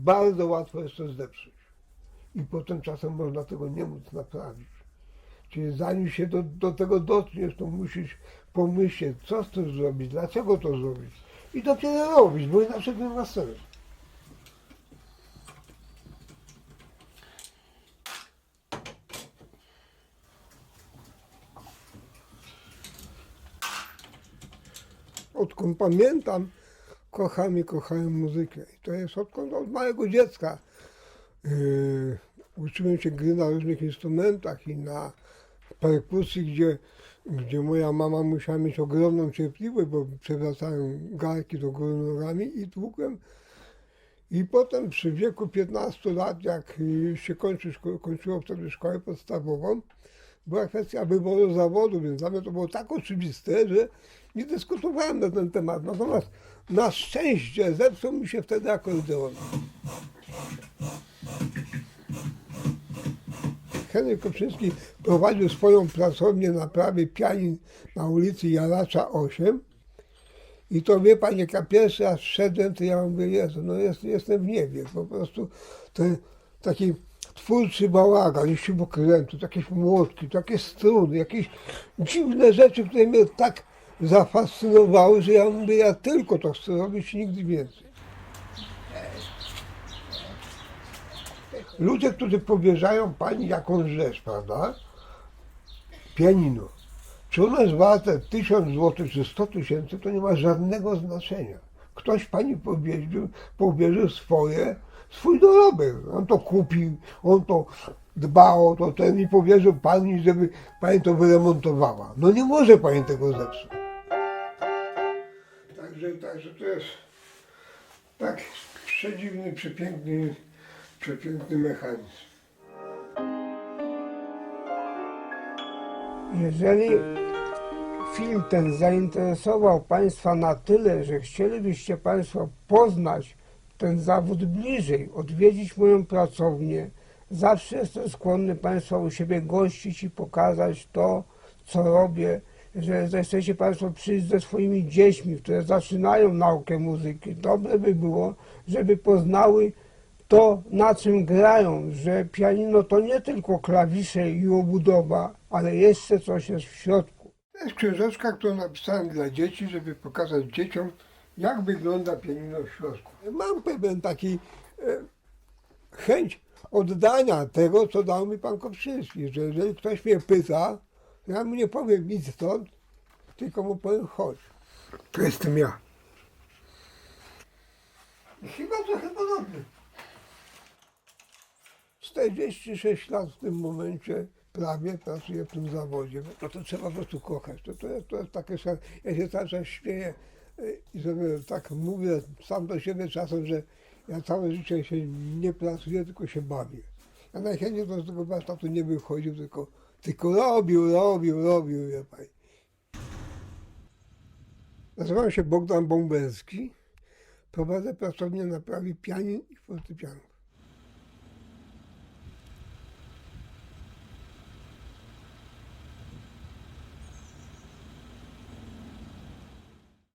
bardzo łatwo jest to zdeprzeć. I potem czasem można tego nie móc naprawić. Czyli zanim się do, do tego dotkniesz, to musisz pomyśleć, co z tym zrobić, dlaczego to zrobić. I dopiero robić, bo inaczej to nie ma sensu. Odkąd pamiętam, kocham i kochałem muzykę. I to jest odkąd od małego dziecka. Yy, uczyłem się gry na różnych instrumentach i na perkusji, gdzie, gdzie moja mama musiała mieć ogromną cierpliwość, bo przewracałem garki do góry nogami i tłukłem. I potem przy wieku 15 lat, jak yy, się kończy, kończyło wtedy szkołę podstawową, była kwestia wyboru zawodu, więc dla mnie to było tak oczywiste, że nie dyskutowałem na ten temat. Natomiast na szczęście zepsuł mi się wtedy akordeon. Henryk Koprzyński prowadził swoją pracownię na prawie pianin na ulicy Jaracza 8. I to wie pani, jak ja pierwszy raz wszedłem, to ja mówię, Jezu, no jest, jestem w niebie. Po prostu ten taki twórczy bałagan, śrubokrętu, jakieś młotki, takie struny, jakieś dziwne rzeczy, które mnie tak zafascynowały, że ja mówię, ja tylko to chcę robić, nigdy więcej. Ludzie, którzy powierzają pani jakąś rzecz, prawda? Pianino. Czy ono jest warte 1000 zł czy 100 tysięcy, to nie ma żadnego znaczenia. Ktoś pani powierzył, powierzył swoje, swój dorobek. On to kupił, on to dbał o to ten i powierzył pani, żeby pani to wyremontowała. No nie może pani tego zepsuć. Także, także to jest tak przedziwny, przepiękny, przepiękny mechanizm. Jeżeli film ten zainteresował Państwa na tyle, że chcielibyście Państwo poznać ten zawód bliżej, odwiedzić moją pracownię, zawsze jestem skłonny Państwa u siebie gościć i pokazać to, co robię. Że zechcecie Państwo przyjść ze swoimi dziećmi, które zaczynają naukę muzyki, dobre by było, żeby poznały to, na czym grają, że pianino to nie tylko klawisze i obudowa, ale jeszcze coś jest w środku. To jest książeczka, którą napisałem dla dzieci, żeby pokazać dzieciom, jak wygląda pianino w środku. Mam pewien taki e, chęć oddania tego, co dał mi pan Koprzynski, że jeżeli ktoś mnie pyta, to ja mu nie powiem idź stąd, tylko mu powiem chodź. To jestem ja. Chyba trochę podobny. 46 lat w tym momencie prawie pracuję w tym zawodzie. No to trzeba po prostu kochać. To, to, jest, to jest takie, ja się cały czas śmieję y, sobie tak mówię sam do siebie czasem, że ja całe życie się nie pracuję, tylko się bawię. Ja najchętniej z tego warsztatu nie wychodził, tylko, tylko robił, robił, robił, wie pani. Nazywam się Bogdan Bąbelski. Prowadzę pracownię naprawy pianin i fortepianów.